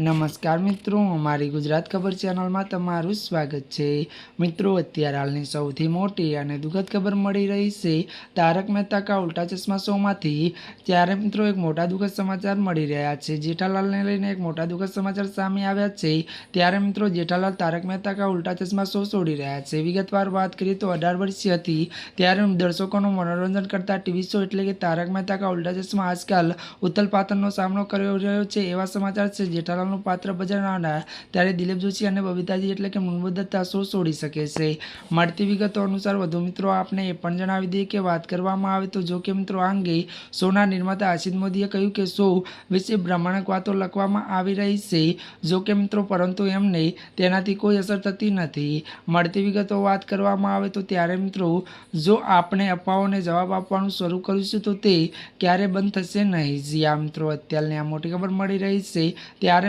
નમસ્કાર મિત્રો, અમારી ગુજરાત ખબર ચેનલમાં તમારું સ્વાગત છે. મિત્રો, અત્યારે હાલની સૌથી મોટી અને દુઃખદ ખબર મળી રહી છે. તારક મહેતા કા ઉલ્ટા ચશ્મા શોમાંથી ત્યારે મિત્રો, એક મોટા દુઃખદ સમાચાર મળી રહ્યા છે. જેઠાલાલને લઈને એક મોટા દુઃખદ સમાચાર સામે આવ્યા છે. ત્યારે મિત્રો, જેઠાલાલ તારક મહેતા કા ઉલ્ટા ચશ્મા શો છોડી રહ્યા છે. વિગતવાર વાત કરીએ તો અઢાર વર્ષીય હતી. ત્યારે દર્શકોનું મનોરંજન કરતા ટીવી શો એટલે કે તારક મહેતા કા ઉલ્ટા ચશ્મા આજકાલ ઉથલપાથલનો સામનો કરી રહ્યો છે એવા સમાચાર છે જેઠાલાલનું પાત્ર ભજવનારા ત્યારે દિલીપ જોશી અને બબીતાજી એટલે કે મુનમુન શો છોડી શકે છે. મળતી વિગતો અનુસાર વધુ મિત્રો, આપને એ પણ જણાવી દઈએ કે વાત કરવામાં આવે તો જો કે મિત્રો, આ અંગે શોના નિર્માતા આશિદ મોદીએ કહ્યું કે શો વિશે ભ્રમણક વાતો લખવામાં આવી રહી છે. જો કે મિત્રો, પરંતુ એમને તેનાથી કોઈ અસર થતી નથી. મળતી વિગતો વાત કરવામાં આવે તો ત્યારે મિત્રો, જો આપણે અફવાઓને જવાબ આપવાનું શરૂ કરીશું તો તે ક્યારે બંધ થશે નહીં. જી આ મિત્રો, અત્યારની આ મોટી ખબર મળી રહી છે. ત્યારે